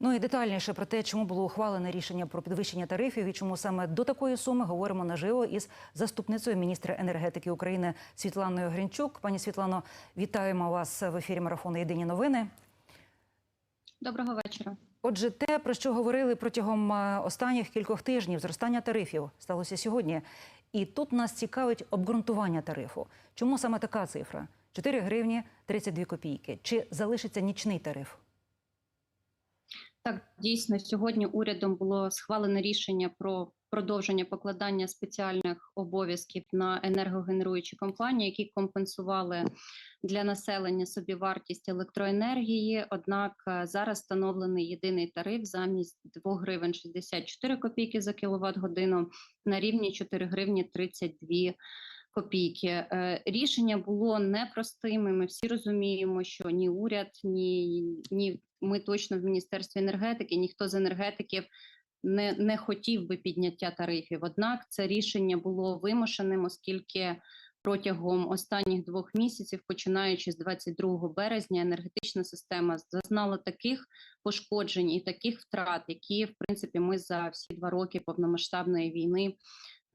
Ну і детальніше про те, чому було ухвалене рішення про підвищення тарифів і чому саме до такої суми говоримо наживо із заступницею міністра енергетики України Світланою Гринчук. Пані Світлано, вітаємо вас в ефірі марафону Єдині новини. Доброго вечора. Отже, те, про що говорили протягом е, останніх кількох тижнів, зростання тарифів сталося сьогодні. І тут нас цікавить обґрунтування тарифу. Чому саме така цифра? 4 гривні 32 копійки. Чи залишиться нічний тариф? Так, дійсно, сьогодні урядом було схвалене рішення про продовження покладання спеціальних обов'язків на енергогенеруючі компанії, які компенсували для населення собівартість електроенергії. Однак е, зараз встановлений єдиний тариф замість 2 гривень 64 копійки за кіловат годину на рівні 4 гривні 32 копійки. Е, Рішення було непростим. і Ми всі розуміємо, що ні уряд, ні, ні ми точно в міністерстві енергетики, ніхто з енергетиків не, не хотів би підняття тарифів. Однак це рішення було вимушеним, оскільки протягом останніх двох місяців, починаючи з 22 березня, енергетична система зазнала таких пошкоджень і таких втрат, які в принципі ми за всі два роки повномасштабної війни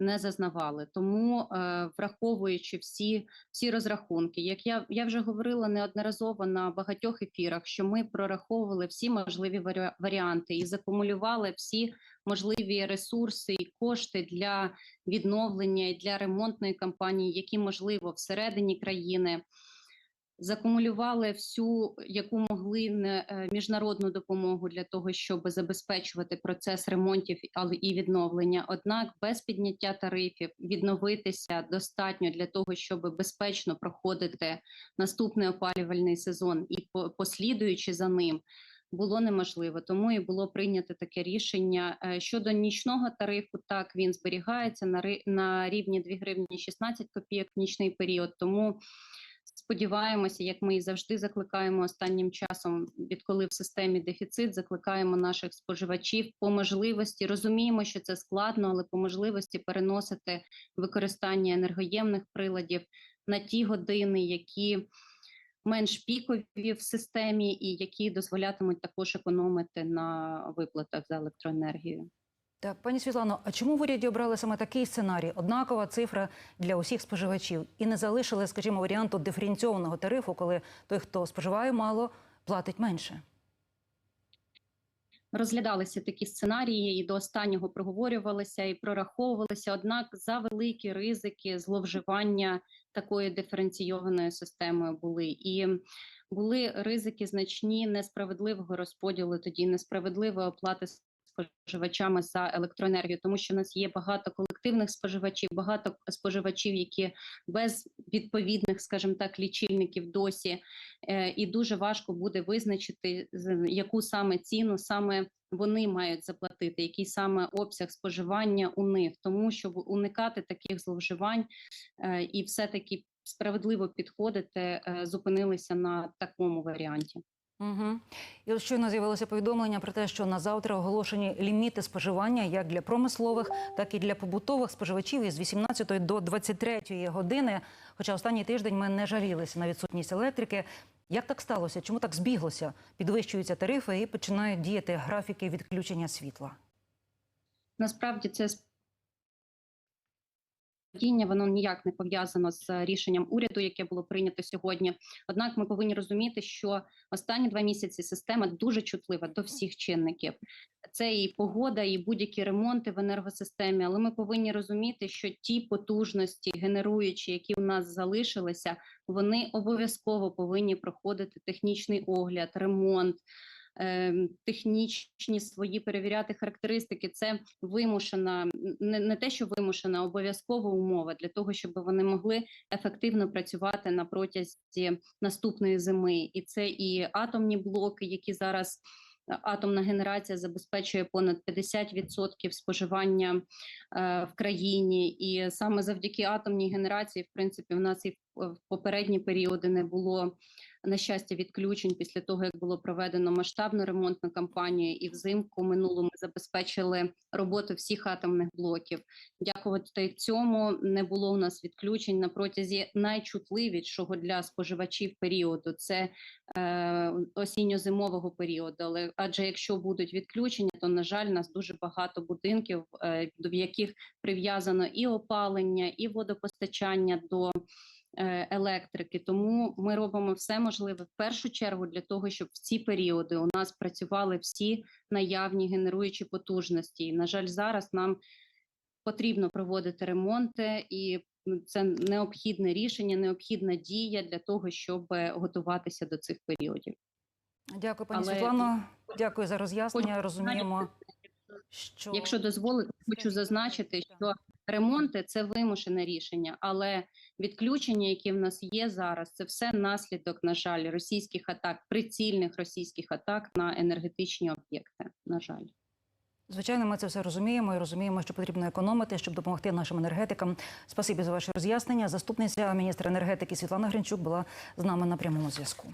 не зазнавали. Тому, е, враховуючи всі всі розрахунки, як я я вже говорила неодноразово на багатьох ефірах, що ми прораховували всі можливі варі- варіанти і закумулювали всі можливі ресурси і кошти для відновлення і для ремонтної кампанії, які можливо всередині країни. Закумулювали всю, яку могли е, міжнародну допомогу для того, щоб забезпечувати процес ремонтів, і відновлення. Однак без підняття тарифів відновитися достатньо для того, щоб безпечно проходити наступний опалювальний сезон і по- послідуючи за ним. Було неможливо, тому і було прийнято таке рішення Е, щодо нічного тарифу. Так він зберігається на на рівні 2 гривні 16 копійок в нічний період. Тому сподіваємося, як ми і завжди закликаємо останнім часом, відколи в системі дефіцит, закликаємо наших споживачів по можливості. Розуміємо, що це складно, але по можливості переносити використання енергоємних приладів на ті години, які менш пікові в системі, і які дозволятимуть також економити на виплатах за електроенергію. Так, пані Світлано, а чому в уряді обрали саме такий сценарій? Однакова цифра для усіх споживачів і не залишили, скажімо, варіанту диференційованого тарифу, коли той, хто споживає мало, платить менше. Розглядалися такі сценарії і до останнього проговорювалися і прораховувалися. Однак за великі ризики зловживання такою диференційованою системою були і були ризики значні несправедливого розподілу, тоді несправедливої оплати споживачами за електроенергію, тому що в нас є багато колективних споживачів, багато споживачів, які без відповідних, скажімо так, лічильників досі, е, і дуже важко буде визначити яку саме ціну саме вони мають заплатити, який саме обсяг споживання у них, тому щоб уникати таких зловживань е, і все таки справедливо підходити, е, зупинилися на такому варіанті. Угу. І щойно з'явилося повідомлення про те, що на завтра оголошені ліміти споживання як для промислових, так і для побутових споживачів із 18 до 23 години. Хоча останній тиждень ми не жалілися на відсутність електрики. Як так сталося? Чому так збіглося? Підвищуються тарифи і починають діяти графіки відключення світла. Насправді це падіння, воно ніяк не пов'язано з рішенням уряду, яке було прийнято сьогодні. Однак ми повинні розуміти, що останні два місяці система дуже чутлива до всіх чинників. Це і погода, і будь-які ремонти в енергосистемі. Але ми повинні розуміти, що ті потужності, генеруючі, які у нас залишилися, вони обов'язково повинні проходити технічний огляд, ремонт. Ем, Технічні свої перевіряти характеристики, це вимушена, не, не те, що вимушена, обов'язкова умова для того, щоб вони могли ефективно працювати на протязі наступної зими. І це і атомні блоки, які зараз е, атомна генерація забезпечує понад 50% споживання е, в країні, і саме завдяки атомній генерації, в принципі, в нас і в, в попередні періоди не було на щастя, відключень після того, як було проведено масштабну ремонтну кампанію, і взимку минулому забезпечили роботу всіх атомних блоків. Дякувати цьому не було у нас відключень на протязі найчутливішого для споживачів періоду. Це е, осінньо-зимового періоду. Але адже якщо будуть відключення, то на жаль, нас дуже багато будинків, е, до яких прив'язано і опалення, і водопостачання до е, електрики. Тому ми робимо все можливе в першу чергу для того, щоб в ці періоди у нас працювали всі наявні генеруючі потужності. І, на жаль, зараз нам потрібно проводити ремонти, і це необхідне рішення, необхідна дія для того, щоб е, готуватися до цих періодів. Дякую, пані Але- Світлано. Дякую за роз'яснення. Розуміємо, що Якщо дозволите, хочу зазначити, що ремонти це вимушене рішення, але відключення, які в нас є зараз, це все наслідок, на жаль, російських атак, прицільних російських атак на енергетичні об'єкти. На жаль. Звичайно, ми це все розуміємо і розуміємо, що потрібно економити, щоб допомогти нашим енергетикам. Спасибі за ваші роз'яснення. Заступниця міністра енергетики Світлана Гринчук була з нами на прямому зв'язку.